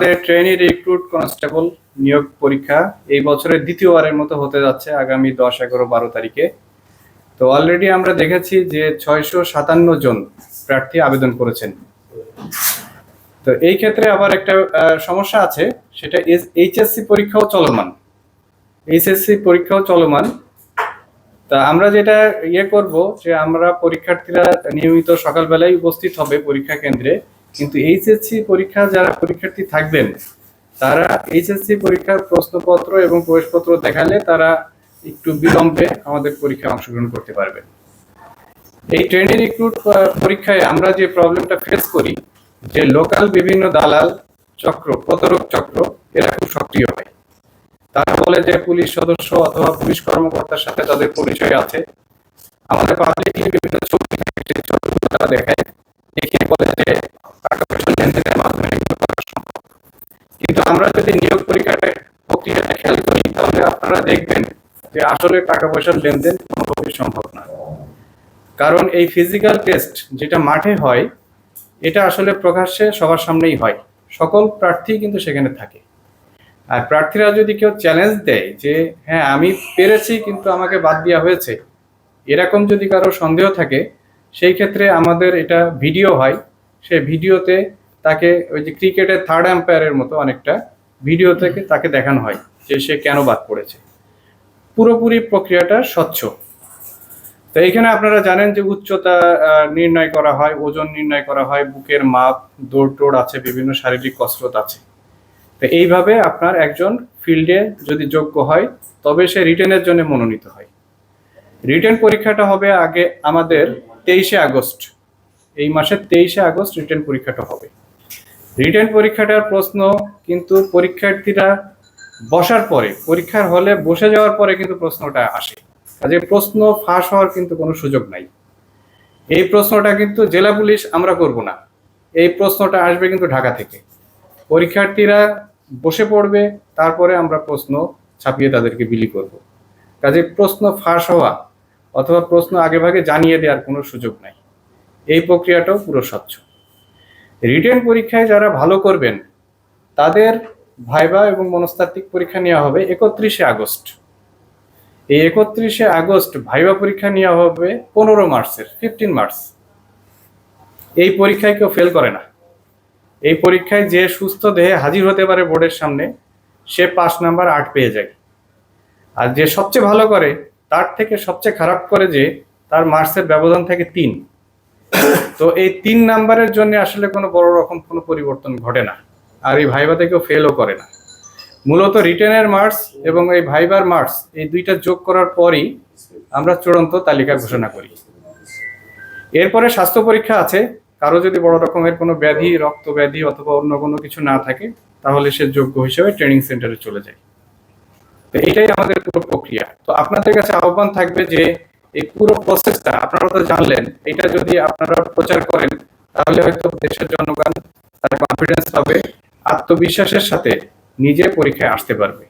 আমাদের trainee recruit constable নিয়োগ পরীক্ষা এই বছরের দ্বিতীয়বারের মতো হতে যাচ্ছে আগামী দশ, এগারো, বারো তারিখে। তো অলরেডি আমরা দেখেছি যে ছয়শো সাতান্ন জন প্রার্থী আবেদন করেছেন। তো এই ক্ষেত্রে আবার একটা সমস্যা আছে, সেটা এইচএসসি পরীক্ষাও চলমান। এইচএসসি পরীক্ষাও চলমান। তা আমরা যেটা ইয়ে করব যে আমরা পরীক্ষার্থীরা নিয়মিত সকালবেলায় উপস্থিত হবে পরীক্ষা কেন্দ্রে। কিন্তু এইচএসসি পরীক্ষা যারা পরীক্ষার্থী থাকবেন, তারা এইচএসসি পরীক্ষার প্রশ্নপত্র এবং প্রবেশপত্র দেখালে তারা একটু বিলম্বে আমাদের পরীক্ষায় অংশগ্রহণ করতে পারবেন। এই ট্রেনিং রিক্রুট পরীক্ষায় আমরা যে প্রবলেমটা ফেস করি, যে লোকাল বিভিন্ন দালাল চক্র, প্রতারক চক্র, এরা খুব সক্রিয় হয়। তারা বলে যে পুলিশ সদস্য অথবা পুলিশ কর্মকর্তার সাথে তাদের পরিচয় আছে। আমাদের পাবলিকলি বিভিন্ন ছবি তারা দেখায়। দেখে বলে যে লেনদেনের মাধ্যমে এগুলো করা সম্ভব। কিন্তু আমরা যদি নিয়োগ পরীক্ষাটা প্রক্রিয়াটা খেয়াল করি, তাহলে আপনারা দেখবেন যে আসলে টাকা পয়সার লেনদেন কোনোভাবেই সম্ভব না। কারণ এই ফিজিক্যাল টেস্ট যেটা মাঠে হয়, এটা আসলে প্রকাশ্যে সবার সামনেই হয়। সকল প্রার্থী কিন্তু সেখানে থাকে। আর প্রার্থীরা যদি কেউ চ্যালেঞ্জ দেয় যে হ্যাঁ আমি পেরেছি, কিন্তু আমাকে বাদ দেওয়া হয়েছে। এরকম যদি কারও সন্দেহ থাকে, সেই ক্ষেত্রে আমাদের এটা ভিডিও হয়। সেই ভিডিওতে তাকে ওই যে ক্রিকেটের থার্ড আম্পায়ারের মতো অনেকটা ভিডিও থেকে তাকে দেখানো হয় যে সে কেন বাদ পড়েছে। পুরোপুরি প্রক্রিয়াটা স্বচ্ছ। তো এখানে আপনারা জানেন যে উচ্চতা নির্ণয় করা হয় ওজন নির্ণয় করা হয় বুকের মাপ দৌড় টোড় আছে বিভিন্ন শারীরিক কসরত আছে। তো এইভাবে আপনার একজন ফিল্ডে যদি যোগ্য হয় তবে সে রিটেনের জন্য মনোনীত হয়। রিটেন পরীক্ষাটা হবে আগে আমাদের তেইশে আগস্ট। এই মাসের তেইশে আগস্ট রিটেন পরীক্ষাটা হবে। রিটেন পরীক্ষাটার প্রশ্ন, কিন্তু পরীক্ষার্থীরা বসার পরে, পরীক্ষার হলে বসে যাওয়ার পরে কিন্তু প্রশ্নটা আসে। কাজে প্রশ্ন ফাঁস হওয়ার কিন্তু কোনো সুযোগ নাই। এই প্রশ্নটা কিন্তু জেলা পুলিশ আমরা করব না। এই প্রশ্নটা আসবে কিন্তু ঢাকা থেকে। পরীক্ষার্থীরা বসে পড়বে, তারপরে আমরা প্রশ্ন ছাপিয়ে তাদেরকে বিলি করব। কাজে প্রশ্ন ফাঁস হওয়া অথবা প্রশ্ন আগেভাগে জানিয়ে দেওয়ার কোনো সুযোগ নাই। এই প্রক্রিয়াটাও পুরো স্বচ্ছ। রিটেন পরীক্ষায় যারা ভালো করবেন, তাদের ভাইবা এবং মনস্তাত্ত্বিক পরীক্ষা নেওয়া হবে একত্রিশে আগস্ট। এই একত্রিশে আগস্ট ভাইবা পরীক্ষা নেওয়া হবে পনেরো মার্চের ফিফটিন মার্চ। এই পরীক্ষায় কেউ ফেল করে না। এই পরীক্ষায় যে সুস্থ দেহে হাজির হতে পারে বোর্ডের সামনে, সে পাঁচ নাম্বার আট পেয়ে যায়। আর যে সবচেয়ে ভালো করে, তার থেকে সবচেয়ে খারাপ করে যে, তার মার্কসের ব্যবধান থাকে তিন। তো এই তিন নাম্বারের জন্য আসলে কোনো বড় রকম কোনো পরিবর্তন ঘটে না। আর এই ভাইভাতে কেউ ফেলও করে না। মূলত রিটেনের মার্কস এবং এই ভাইবার মার্কস এই দুইটা যোগ করার পরই আমরা চূড়ান্ত তালিকা ঘোষণা করি। এরপরে স্বাস্থ্য পরীক্ষা আছে। কারও যদি বড় রকমের কোনো ব্যাধি, রক্ত ব্যাধি অথবা অন্য কোনো কিছু না থাকে, তাহলে সে যোগ্য হিসেবে ট্রেনিং সেন্টারে চলে যায়। তো এটাই আমাদের পুরো প্রক্রিয়া। তো আপনাদের কাছে আহ্বান থাকবে যে এই পুরো প্রসেসটা আপনারা তো জানলেন, এটা যদি আপনারা প্রচার করেন, তাহলে হয়তো দেশের জনগণ তার কনফিডেন্স পাবে, আত্মবিশ্বাসের সাথে নিজে পরীক্ষায় আসতে পারবে।